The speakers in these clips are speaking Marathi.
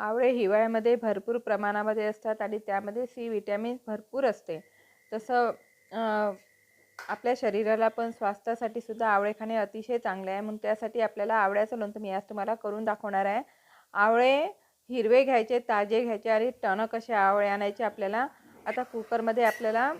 आवळे हिवाळ्यामध्ये भरपूर प्रमाणामध्ये असतात आणि त्यामध्ये सी विटॅमिन भरपूर असते. तसं आपल्या शरीराला पण स्वास्थ्यासाठी सुद्धा आवळे खाणे अतिशय चांगले आहे. म्हणून त्यासाठी आपल्याला आवळ्याचं लोणचं मी आज तुम्हाला करून दाखवणार आहे. आवळे हिरवे घ्यायचे ताजे घ्यायचे आणि टणक असे आवळे आणायचे आपल्याला. आता कुकरमध्ये आपल्याला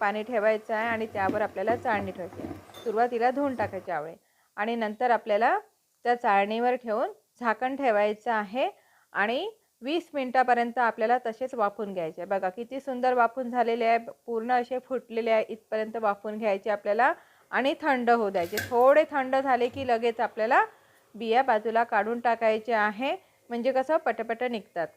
पाणी ठेवायचं आहे आणि त्यावर आपल्याला चाळणी ठेवायची आहे. सुरुवातीला धुवून टाकायचे आवळे आणि नंतर आपल्याला त्या चाळणीवर ठेवून झाकण ठेवायचं आहे. आणि वीस मिनटापर्यंत आपल्याला तसेच वाफून घ्यायचे. बघा किती सुंदर वाफून झालेले आहे. पूर्ण असे फुटलेले आहे. इथपर्यंत वाफून घ्यायचे आपल्याला आणि थंड होऊ द्यायचे. थोडे थंड झाले की लगेच आपल्याला बिया बाजूला काढून टाकायचे आहे. म्हणजे कसं? पटपट निघतात.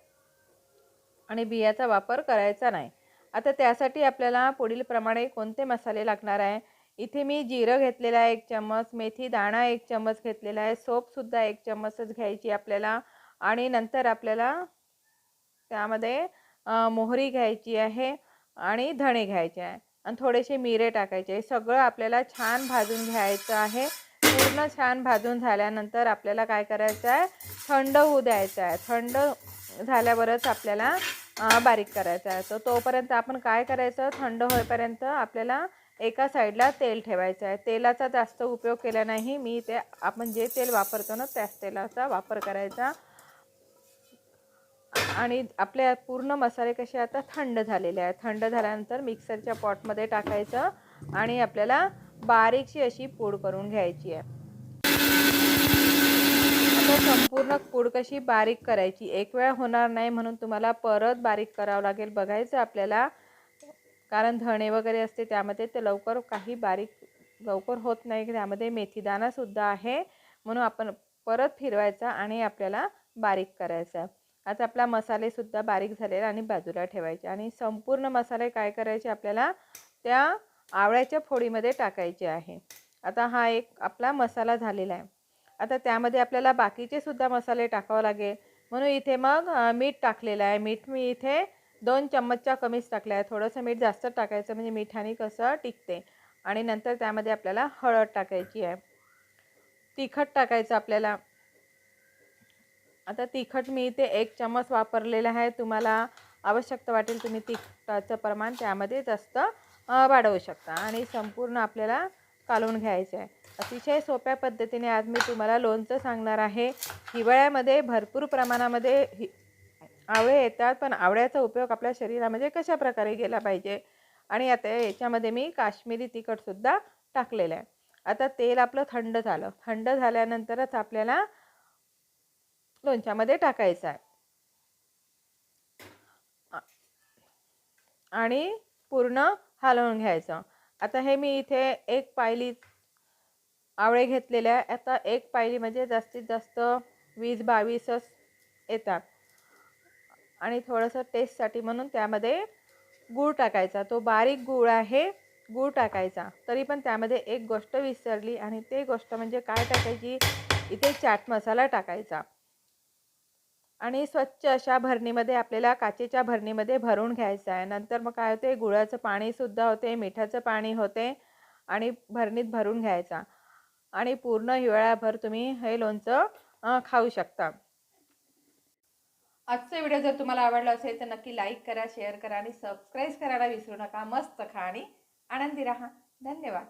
आणि बियाचा वापर करायचा नाही. आता त्यासाठी आपल्याला पुढीलप्रमाणे कोणते मसाले लागणार आहे? इथे मी जिरं घेतलेलं आहे एक चम्मच. मेथी दाणा एक चम्मच घेतलेला आहे. सोपसुद्धा एक चम्मचच घ्यायची आपल्याला. आणि नंतर आपल्याला त्यामध्ये मोहरी घ्यायची आहे आणि धणे घ्यायचे आहे. आणि थोडेसे मिरे टाकायचे आहे. सगळं आपल्याला छान भाजून घ्यायचं आहे. पूर्ण छान भाजून झाल्यानंतर आपल्याला काय करायचं आहे? थंड होऊ द्यायचं आहे. थंड झाल्यावरच आपल्याला बारीक करायचं आहे. तर तोपर्यंत आपण काय करायचं? थंड होईपर्यंत आपल्याला एका साईडला तेल ठेवायचं आहे. तेलाचा जास्त उपयोग केला नाही. मी ते आपण जे तेल वापरतो ना त्याच तेलाचा वापर करायचा. आणि आपल्या पूर्ण मसाले कसे आता थंड झालेले आहेत. थंड झाल्यानंतर मिक्सरच्या पॉटमध्ये टाकायचं आणि आपल्याला बारीकशी अशी पूड करून घ्यायची आहे. आता संपूर्ण पूड कशी बारीक करायची? एक वेळा होणार नाही म्हणून तुम्हाला परत बारीक करावं लागेल. बघायचं आपल्याला कारण धणे वगैरे असते त्यामध्ये ते लवकर काही बारीक लवकर होत नाही. त्यामध्ये मेथीदाणासुद्धा आहे म्हणून आपण परत फिरवायचा आणि आपल्याला बारीक करायचा आज आता आपला मसालेसुद्धा बारीक झालेला आणि बाजूला ठेवायचे आणि संपूर्ण मसाले काय करायचे आपल्याला? त्या आवळ्याच्या फोडीमध्ये टाकायचे आहे. आता हा एक आपला मसाला झालेला आहे. आता त्यामध्ये आपल्याला बाकीचे सुद्धा मसाले टाकावं लागेल. म्हणून इथे मग मीठ टाकलेलं आहे. मीठ मी इथे दोन चम्मचच्या कमीच टाकलं आहे. थोडंसं मीठ जास्त टाकायचं म्हणजे मिठाने कसं टिकते. आणि नंतर त्यामध्ये आपल्याला हळद टाकायची आहे. तिखट टाकायचं आपल्याला. आता तिखट मी इथे एक चम्मच वापरलेलं आहे. तुम्हाला आवश्यकता वाटेल तुम्ही तिखटाचं प्रमाण त्यामध्ये जास्त वाढवू शकता आणि संपूर्ण आपल्याला कालवून घ्यायचं आहे. अतिशय सोप्या पद्धतीने आज मी तुम्हाला लोणचं सांगणार आहे. हिवाळ्यामध्ये भरपूर प्रमाणामध्ये हि आवळे येतात पण आवळ्याचा उपयोग आपल्या शरीरामध्ये कशा प्रकारे केला पाहिजे? आणि आता याच्यामध्ये मी काश्मीरी तिखटसुद्धा टाकलेलं आहे. आता तेल आपलं थंड झालं. थंड झाल्यानंतरच आपल्याला लोणच्यामध्ये टाकायचा आहे. आणि पूर्ण हलवून घ्यायचं. आता हे मी इथे एक पायली आवळे घेतलेले आहे. आता एक पायली म्हणजे जास्तीत जास्त वीस बावीसच येतात. आणि थोडंसं टेस्टसाठी म्हणून त्यामध्ये गूळ टाकायचा. तो बारीक गूळ आहे गूळ टाकायचा. तरी पण त्यामध्ये एक गोष्ट विसरली आणि ते गोष्ट म्हणजे काय टाकायची? इथे चाट मसाला टाकायचा. आणि स्वच्छ अशा भरणीमध्ये आपल्याला काचेच्या भरणीमध्ये भरून घ्यायचं आहे. नंतर मग काय होते गुळाचं पाणीसुद्धा होते मिठाचं पाणी होते आणि भरणीत भरून घ्यायचा. आणि पूर्ण हिवाळ्याभर तुम्ही हे लोणचं खाऊ शकता. आजचा व्हिडिओ जर तुम्हाला आवडला असेल तर नक्की लाईक करा शेअर करा आणि सबस्क्राईब करायला विसरू नका. मस्त खा आणि आनंदी राहा. धन्यवाद.